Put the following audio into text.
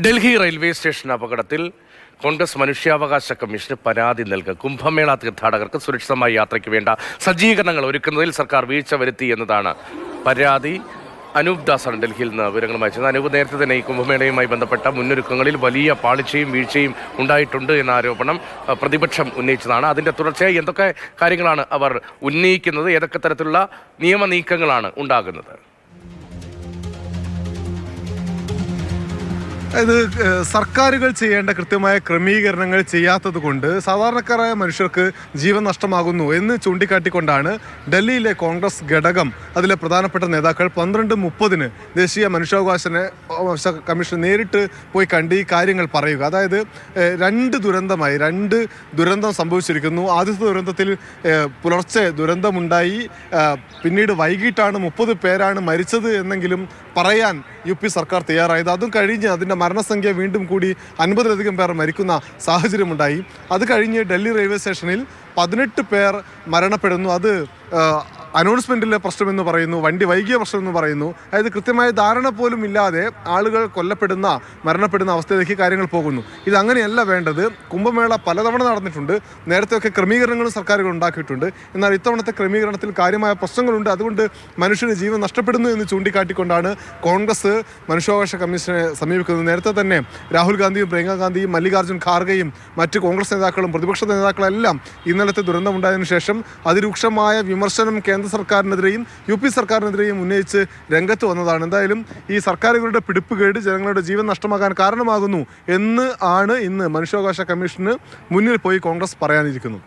Delhi railway station അപകടത്തിൽ കോൺഗ്രസ് മനുഷ്യാവകാശ commission പരാതി നൽകുക കുംഭമേള തീർത്ഥാടകർക്ക് സുരക്ഷിതമായ യാത്രയ്ക്ക് വേണ്ട സജ്ജീകരണങ്ങൾ ഒരുക്കുന്നതിൽ സർക്കാർ വീഴ്ച വരുത്തി എന്നതാണ് പരാതി. അനൂപ് ദാസാണ് ഡൽഹിയിൽ നിന്ന് വിവരങ്ങൾ അയച്ചത് അനൂപ് നേരത്തെ തന്നെ ഈ കുംഭമേളയുമായി ബന്ധപ്പെട്ട മുന്നൊരുക്കങ്ങളിൽ വലിയ പാളിച്ചയും വീഴ്ചയും ഉണ്ടായിട്ടുണ്ട് എന്ന ആരോപണം പ്രതിപക്ഷം ഉന്നയിച്ചതാണ്. അതിന്റെ തുടർച്ചയായി എന്തൊക്കെ കാര്യങ്ങളാണ് അവർ ഉന്നയിക്കുന്നത്? ഏതൊക്കെ തരത്തിലുള്ള നിയമ നീക്കങ്ങളാണ് ഉണ്ടാകുന്നത്? ഇത് സർക്കാരുകൾ ചെയ്യേണ്ട കൃത്യമായ ക്രമീകരണങ്ങൾ ചെയ്യാത്തത് കൊണ്ട് സാധാരണക്കാരായ മനുഷ്യർക്ക് ജീവൻ നഷ്ടമാകുന്നു എന്ന് ചൂണ്ടിക്കാട്ടിക്കൊണ്ടാണ് ഡൽഹിയിലെ കോൺഗ്രസ് ഘടകം അതിലെ പ്രധാനപ്പെട്ട നേതാക്കൾ പന്ത്രണ്ട് മുപ്പതിന് ദേശീയ മനുഷ്യാവകാശ കമ്മീഷൻ നേരിട്ട് പോയി കണ്ട് ഈ കാര്യങ്ങൾ പറയുക. അതായത് രണ്ട് ദുരന്തമായി രണ്ട് ദുരന്തം സംഭവിച്ചിരിക്കുന്നു. ആദ്യത്തെ ദുരന്തത്തിൽ പുലർച്ചെ ദുരന്തമുണ്ടായി. പിന്നീട് വൈകിട്ടാണ് മുപ്പത് പേരാണ് മരിച്ചത് എന്നെങ്കിലും പറയാൻ യു സർക്കാർ തയ്യാറായത്. അതും കഴിഞ്ഞ് അതിന്റെ മരണസംഖ്യ വീണ്ടും കൂടി അൻപതിലധികം പേർ മരിക്കുന്ന സാഹചര്യമുണ്ടായി. അത് കഴിഞ്ഞ് ഡൽഹി റെയിൽവേ സ്റ്റേഷനിൽ പതിനെട്ട് പേർ മരണപ്പെടുന്നു. അത് അനൗൺസ്മെന്റിലെ പ്രശ്നമെന്ന് പറയുന്നു വണ്ടി വൈകിയ പ്രശ്നമെന്ന് പറയുന്നു. അതായത് കൃത്യമായ ധാരണ പോലും ഇല്ലാതെ ആളുകൾ കൊല്ലപ്പെടുന്ന മരണപ്പെടുന്ന അവസ്ഥയിലേക്ക് കാര്യങ്ങൾ പോകുന്നു. ഇത് അങ്ങനെയല്ല വേണ്ടത്. കുംഭമേള പലതവണ നടന്നിട്ടുണ്ട്. നേരത്തെയൊക്കെ ക്രമീകരണങ്ങളും സർക്കാരുകൾ ഉണ്ടാക്കിയിട്ടുണ്ട്. എന്നാൽ ഇത്തവണത്തെ ക്രമീകരണത്തിൽ കാര്യമായ പ്രശ്നങ്ങളുണ്ട്. അതുകൊണ്ട് മനുഷ്യന് ജീവൻ നഷ്ടപ്പെടുന്നു എന്ന് ചൂണ്ടിക്കാട്ടിക്കൊണ്ടാണ് കോൺഗ്രസ് മനുഷ്യാവകാശ കമ്മീഷനെ സമീപിക്കുന്നത്. നേരത്തെ തന്നെ രാഹുൽ ഗാന്ധിയും പ്രിയങ്ക ഗാന്ധിയും മല്ലികാർജുൻ ഖാർഗെയും മറ്റ് കോൺഗ്രസ് നേതാക്കളും പ്രതിപക്ഷ നേതാക്കളെല്ലാം ഇന്നലത്തെ ദുരന്തമുണ്ടായതിനു ശേഷം അതിരൂക്ഷമായ വിമർശനം കേന്ദ്ര സർക്കാരിനെതിരെയും യു പി സർക്കാരിനെതിരെയും ഉന്നയിച്ച് രംഗത്ത് വന്നതാണ്. എന്തായാലും ഈ സർക്കാരുകളുടെ പിടിപ്പുകേട് ജനങ്ങളുടെ ജീവൻ നഷ്ടമാകാൻ കാരണമാകുന്നു എന്ന് ആണ് ഇന്ന് മനുഷ്യാവകാശ കമ്മീഷന് മുന്നിൽ പോയി കോൺഗ്രസ് പറയാനിരിക്കുന്നു.